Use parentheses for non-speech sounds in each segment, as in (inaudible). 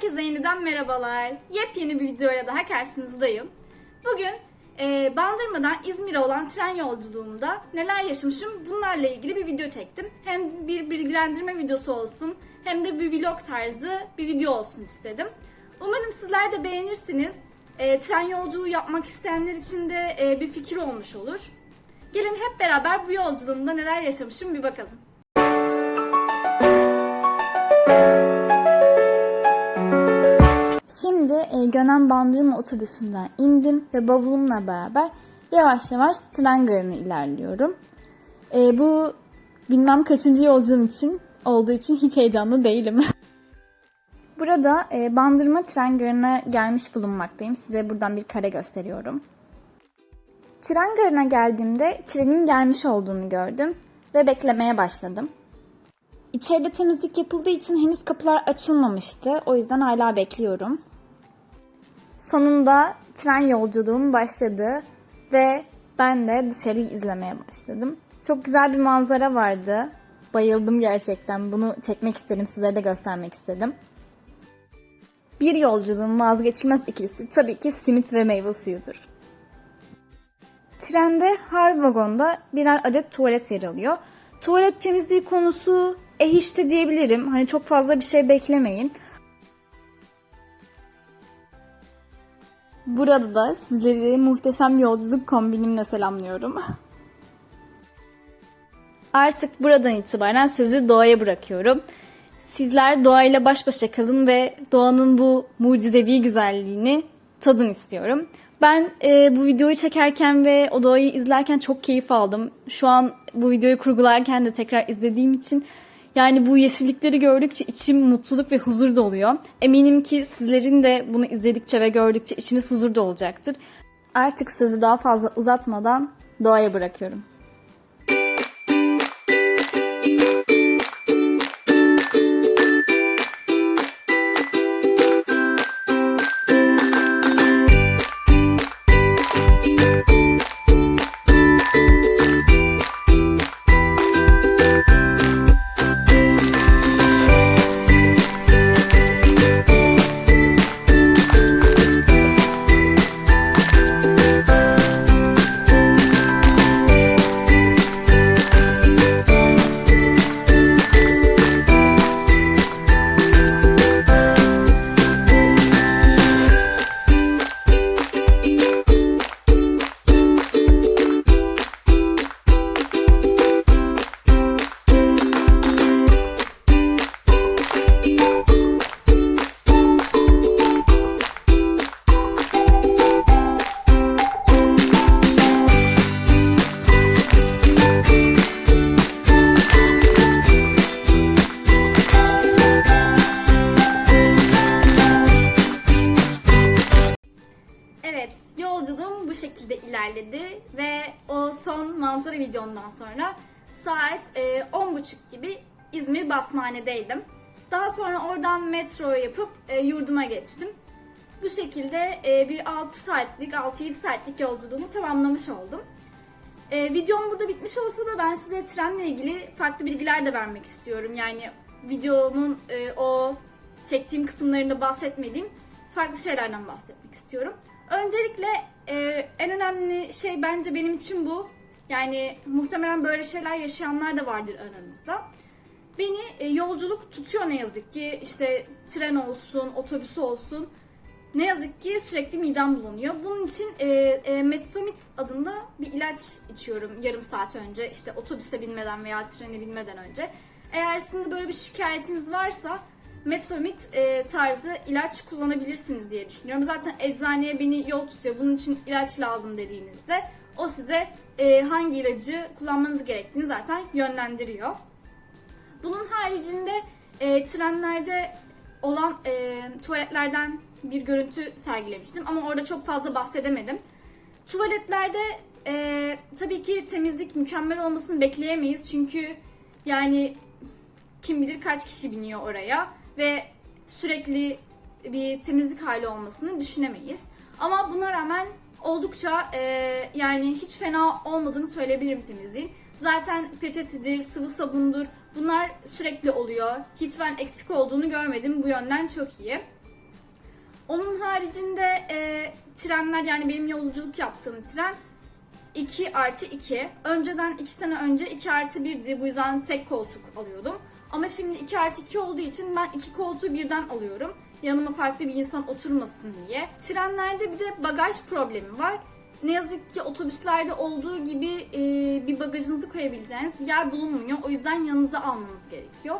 Herkese yeniden merhabalar. Yepyeni bir videoyla daha karşınızdayım. Bugün e, Bandırma'dan İzmir'e olan tren yolculuğumda neler yaşamışım bunlarla ilgili bir video çektim. Hem bir bilgilendirme videosu olsun hem de bir vlog tarzı bir video olsun istedim. Umarım sizler de beğenirsiniz. E, tren yolculuğu yapmak isteyenler için de e, bir fikir olmuş olur. Gelin hep beraber bu yolculuğumda neler yaşamışım bir bakalım. Şimdi e, Gönen Bandırma otobüsünden indim ve bavulumla beraber yavaş yavaş tren garına ilerliyorum. E, bu bilmem kaçıncı yolculuğum için olduğu için hiç heyecanlı değilim. (laughs) Burada e, Bandırma tren garına gelmiş bulunmaktayım. Size buradan bir kare gösteriyorum. Tren garına geldiğimde trenin gelmiş olduğunu gördüm ve beklemeye başladım. İçeride temizlik yapıldığı için henüz kapılar açılmamıştı. O yüzden hala bekliyorum. Sonunda tren yolculuğum başladı ve ben de dışarıyı izlemeye başladım. Çok güzel bir manzara vardı. Bayıldım gerçekten. Bunu çekmek istedim, sizlere de göstermek istedim. Bir yolculuğun vazgeçilmez ikilisi tabii ki simit ve meyve suyudur. Trende her vagonda birer adet tuvalet yer alıyor. Tuvalet temizliği konusu eh işte diyebilirim. Hani çok fazla bir şey beklemeyin. Burada da sizleri muhteşem yolculuk kombinimle selamlıyorum. Artık buradan itibaren sözü doğaya bırakıyorum. Sizler doğayla baş başa kalın ve doğanın bu mucizevi güzelliğini tadın istiyorum. Ben e, bu videoyu çekerken ve o doğayı izlerken çok keyif aldım. Şu an bu videoyu kurgularken de tekrar izlediğim için yani bu yeşillikleri gördükçe içim mutluluk ve huzur doluyor. Eminim ki sizlerin de bunu izledikçe ve gördükçe içiniz huzur dolacaktır. Artık sözü daha fazla uzatmadan doğaya bırakıyorum. Son manzara videondan sonra saat e, 10.30 gibi İzmir Basmane'deydim. Daha sonra oradan metro yapıp e, yurduma geçtim. Bu şekilde e, bir 6 saatlik, 6-7 saatlik yolculuğumu tamamlamış oldum. E, videom burada bitmiş olsa da ben size trenle ilgili farklı bilgiler de vermek istiyorum. Yani videomun e, o çektiğim kısımlarında bahsetmediğim farklı şeylerden bahsetmek istiyorum. Öncelikle e, en önemli şey bence benim için bu. Yani muhtemelen böyle şeyler yaşayanlar da vardır aranızda. Beni e, yolculuk tutuyor ne yazık ki. İşte tren olsun, otobüs olsun. Ne yazık ki sürekli midem bulanıyor. Bunun için e, e, Metpamit adında bir ilaç içiyorum yarım saat önce. işte otobüse binmeden veya trene binmeden önce. Eğer sizin de böyle bir şikayetiniz varsa Metpamit e, tarzı ilaç kullanabilirsiniz diye düşünüyorum. Zaten eczaneye beni yol tutuyor. Bunun için ilaç lazım dediğinizde o size e, hangi ilacı kullanmanız gerektiğini zaten yönlendiriyor. Bunun haricinde e, trenlerde olan e, tuvaletlerden bir görüntü sergilemiştim ama orada çok fazla bahsedemedim. Tuvaletlerde e, tabii ki temizlik mükemmel olmasını bekleyemeyiz çünkü yani kim bilir kaç kişi biniyor oraya ve sürekli bir temizlik hali olmasını düşünemeyiz. Ama buna rağmen oldukça e, yani hiç fena olmadığını söyleyebilirim temizliğin. Zaten peçetedir, sıvı sabundur bunlar sürekli oluyor. Hiç ben eksik olduğunu görmedim. Bu yönden çok iyi. Onun haricinde e, trenler yani benim yolculuk yaptığım tren 2 artı 2. Önceden 2 sene önce 2 artı 1'di. Bu yüzden tek koltuk alıyordum. Ama şimdi 2 artı 2 olduğu için ben iki koltuğu birden alıyorum. Yanıma farklı bir insan oturmasın diye. Trenlerde bir de bagaj problemi var. Ne yazık ki otobüslerde olduğu gibi e, bir bagajınızı koyabileceğiniz bir yer bulunmuyor. O yüzden yanınıza almanız gerekiyor.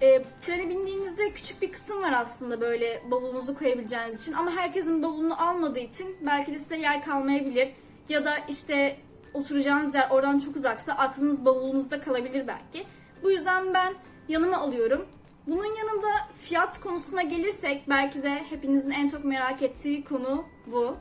E, trene bindiğinizde küçük bir kısım var aslında böyle bavulunuzu koyabileceğiniz için. Ama herkesin bavulunu almadığı için belki de size yer kalmayabilir. Ya da işte oturacağınız yer oradan çok uzaksa aklınız bavulunuzda kalabilir belki. Bu yüzden ben yanıma alıyorum. Bunun yanında fiyat konusuna gelirsek belki de hepinizin en çok merak ettiği konu bu.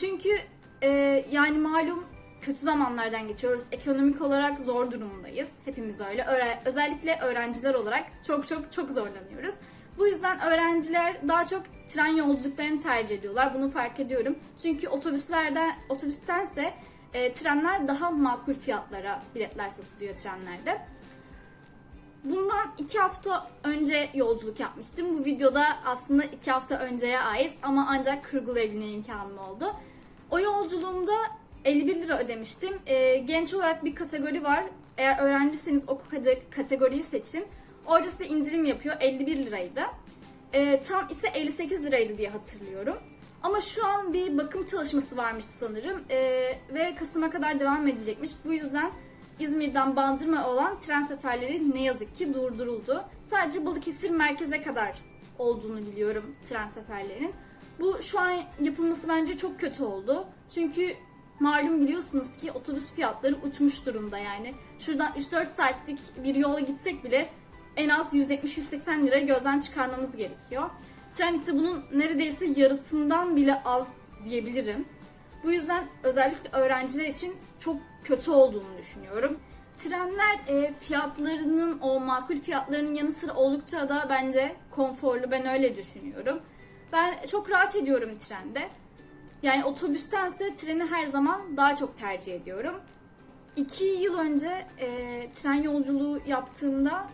Çünkü e, yani malum kötü zamanlardan geçiyoruz. Ekonomik olarak zor durumdayız. Hepimiz öyle. Öğre- özellikle öğrenciler olarak çok çok çok zorlanıyoruz. Bu yüzden öğrenciler daha çok tren yolculuklarını tercih ediyorlar. Bunu fark ediyorum. Çünkü otobüslerden otobüstense e, trenler daha makul fiyatlara biletler satılıyor trenlerde. Bundan iki hafta önce yolculuk yapmıştım. Bu videoda aslında iki hafta önceye ait ama ancak kurgulayabilme imkanım oldu. O yolculuğumda 51 lira ödemiştim. Ee, genç olarak bir kategori var. Eğer öğrenciseniz o kate- kategoriyi seçin. Orada size indirim yapıyor. 51 liraydı. Ee, tam ise 58 liraydı diye hatırlıyorum. Ama şu an bir bakım çalışması varmış sanırım. Ee, ve Kasım'a kadar devam edecekmiş. Bu yüzden İzmir'den Bandırma olan tren seferleri ne yazık ki durduruldu. Sadece Balıkesir merkeze kadar olduğunu biliyorum tren seferlerinin. Bu şu an yapılması bence çok kötü oldu. Çünkü malum biliyorsunuz ki otobüs fiyatları uçmuş durumda yani. Şuradan 3-4 saatlik bir yola gitsek bile en az 170-180 lira gözden çıkarmamız gerekiyor. Tren ise bunun neredeyse yarısından bile az diyebilirim. Bu yüzden özellikle öğrenciler için çok kötü olduğunu düşünüyorum. Trenler e, fiyatlarının o makul fiyatlarının yanı sıra oldukça da bence konforlu ben öyle düşünüyorum. Ben çok rahat ediyorum trende. Yani otobüstense treni her zaman daha çok tercih ediyorum. İki yıl önce e, tren yolculuğu yaptığımda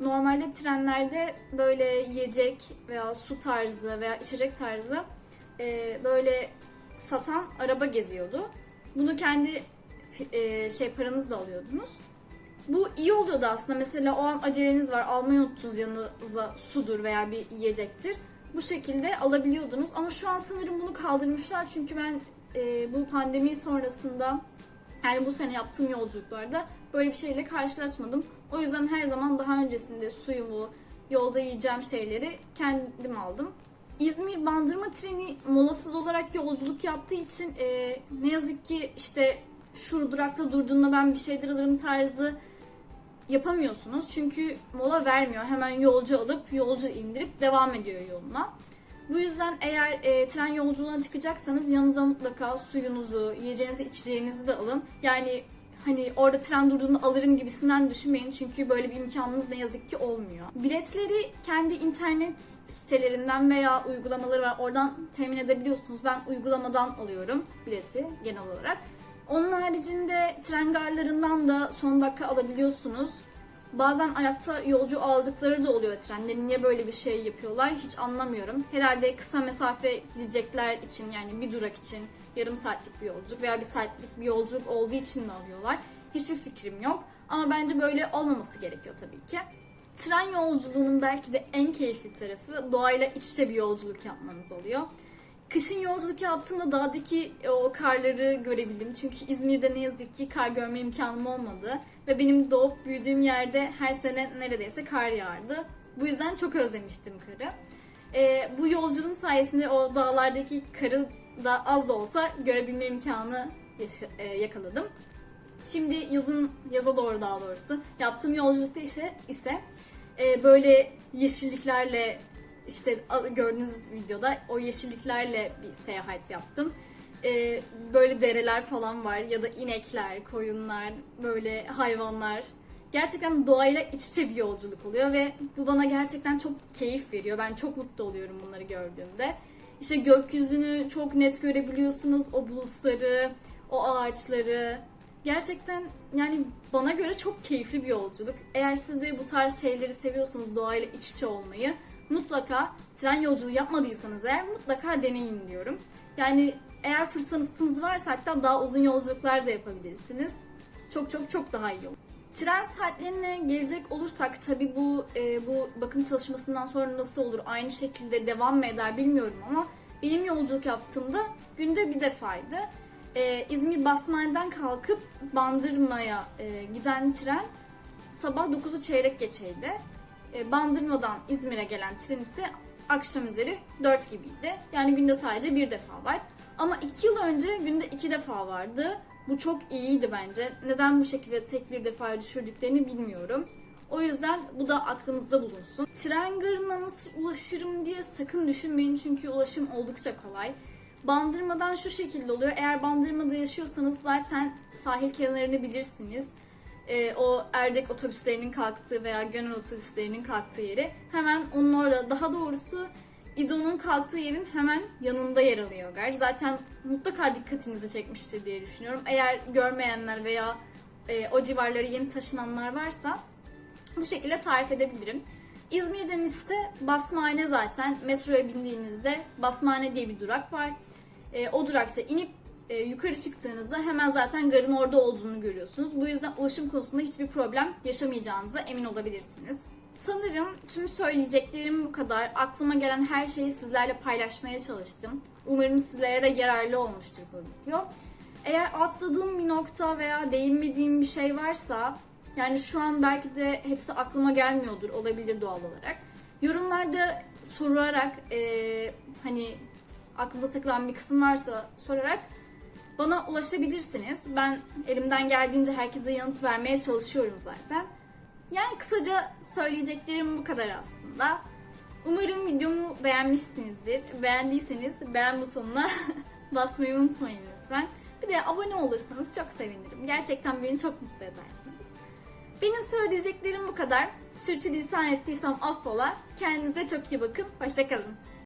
normalde trenlerde böyle yiyecek veya su tarzı veya içecek tarzı e, böyle satan araba geziyordu. Bunu kendi e, şey paranızla alıyordunuz. Bu iyi oluyordu aslında. Mesela o an aceleniz var, almayı unuttunuz yanınıza sudur veya bir yiyecektir. Bu şekilde alabiliyordunuz. Ama şu an sanırım bunu kaldırmışlar. Çünkü ben e, bu pandemi sonrasında yani bu sene yaptığım yolculuklarda böyle bir şeyle karşılaşmadım. O yüzden her zaman daha öncesinde suyumu, yolda yiyeceğim şeyleri kendim aldım. İzmir Bandırma treni molasız olarak yolculuk yaptığı için e, ne yazık ki işte şu durakta durduğunda ben bir şeyler alırım tarzı yapamıyorsunuz. Çünkü mola vermiyor. Hemen yolcu alıp yolcu indirip devam ediyor yoluna. Bu yüzden eğer e, tren yolculuğuna çıkacaksanız yanınıza mutlaka suyunuzu, yiyeceğinizi, içeceğinizi de alın. Yani hani orada tren durduğunu alırım gibisinden düşünmeyin. Çünkü böyle bir imkanınız ne yazık ki olmuyor. Biletleri kendi internet sitelerinden veya uygulamaları var. Oradan temin edebiliyorsunuz. Ben uygulamadan alıyorum bileti genel olarak. Onun haricinde tren garlarından da son dakika alabiliyorsunuz. Bazen ayakta yolcu aldıkları da oluyor trenlerin. Niye böyle bir şey yapıyorlar hiç anlamıyorum. Herhalde kısa mesafe gidecekler için yani bir durak için yarım saatlik bir yolculuk veya bir saatlik bir yolculuk olduğu için mi alıyorlar? Hiçbir fikrim yok. Ama bence böyle olmaması gerekiyor tabii ki. Tren yolculuğunun belki de en keyifli tarafı doğayla iç içe bir yolculuk yapmanız oluyor. Kışın yolculuk yaptığımda dağdaki o karları görebildim. Çünkü İzmir'de ne yazık ki kar görme imkanım olmadı. Ve benim doğup büyüdüğüm yerde her sene neredeyse kar yağardı. Bu yüzden çok özlemiştim karı. Ee, bu yolculuğum sayesinde o dağlardaki karı da az da olsa görebilme imkanı e, yakaladım. Şimdi yazın, yaza doğru daha doğrusu yaptığım yolculukta ise, ise e, böyle yeşilliklerle işte gördüğünüz videoda o yeşilliklerle bir seyahat yaptım. E, böyle dereler falan var ya da inekler, koyunlar, böyle hayvanlar. Gerçekten doğayla iç içe bir yolculuk oluyor ve bu bana gerçekten çok keyif veriyor. Ben çok mutlu oluyorum bunları gördüğümde. İşte gökyüzünü çok net görebiliyorsunuz. O bulutları, o ağaçları. Gerçekten yani bana göre çok keyifli bir yolculuk. Eğer siz de bu tarz şeyleri seviyorsanız doğayla iç içe olmayı mutlaka tren yolculuğu yapmadıysanız eğer mutlaka deneyin diyorum. Yani eğer fırsatınız varsa hatta daha uzun yolculuklar da yapabilirsiniz. Çok çok çok daha iyi olur. Tren saatlerine gelecek olursak tabi bu e, bu bakım çalışmasından sonra nasıl olur aynı şekilde devam mı eder bilmiyorum ama benim yolculuk yaptığımda günde bir defaydı. E, İzmir Basmane'den kalkıp Bandırma'ya e, giden tren sabah 9'u çeyrek geçeydi. E, Bandırma'dan İzmir'e gelen tren ise akşam üzeri 4 gibiydi. Yani günde sadece bir defa var. Ama 2 yıl önce günde 2 defa vardı. Bu çok iyiydi bence. Neden bu şekilde tek bir defaya düşürdüklerini bilmiyorum. O yüzden bu da aklınızda bulunsun. Tren garına nasıl ulaşırım diye sakın düşünmeyin çünkü ulaşım oldukça kolay. Bandırmadan şu şekilde oluyor. Eğer Bandırma'da yaşıyorsanız zaten sahil kenarını bilirsiniz. Ee, o Erdek otobüslerinin kalktığı veya Gönül otobüslerinin kalktığı yeri hemen onun orada daha doğrusu İdo'nun kalktığı yerin hemen yanında yer alıyor gar. Zaten mutlaka dikkatinizi çekmiştir diye düşünüyorum. Eğer görmeyenler veya e, o civarlara yeni taşınanlar varsa bu şekilde tarif edebilirim. İzmir'den ise Basmane zaten metroya bindiğinizde Basmane diye bir durak var. E, o durakta inip e, yukarı çıktığınızda hemen zaten garın orada olduğunu görüyorsunuz. Bu yüzden ulaşım konusunda hiçbir problem yaşamayacağınıza emin olabilirsiniz. Sanırım tüm söyleyeceklerim bu kadar. Aklıma gelen her şeyi sizlerle paylaşmaya çalıştım. Umarım sizlere de yararlı olmuştur bu video. Eğer atladığım bir nokta veya değinmediğim bir şey varsa yani şu an belki de hepsi aklıma gelmiyordur olabilir doğal olarak. Yorumlarda sorarak e, hani aklınıza takılan bir kısım varsa sorarak bana ulaşabilirsiniz. Ben elimden geldiğince herkese yanıt vermeye çalışıyorum zaten. Yani kısaca söyleyeceklerim bu kadar aslında. Umarım videomu beğenmişsinizdir. Beğendiyseniz beğen butonuna (laughs) basmayı unutmayın lütfen. Bir de abone olursanız çok sevinirim. Gerçekten beni çok mutlu edersiniz. Benim söyleyeceklerim bu kadar. Sürçülisan ettiysem affola. Kendinize çok iyi bakın. Hoşçakalın.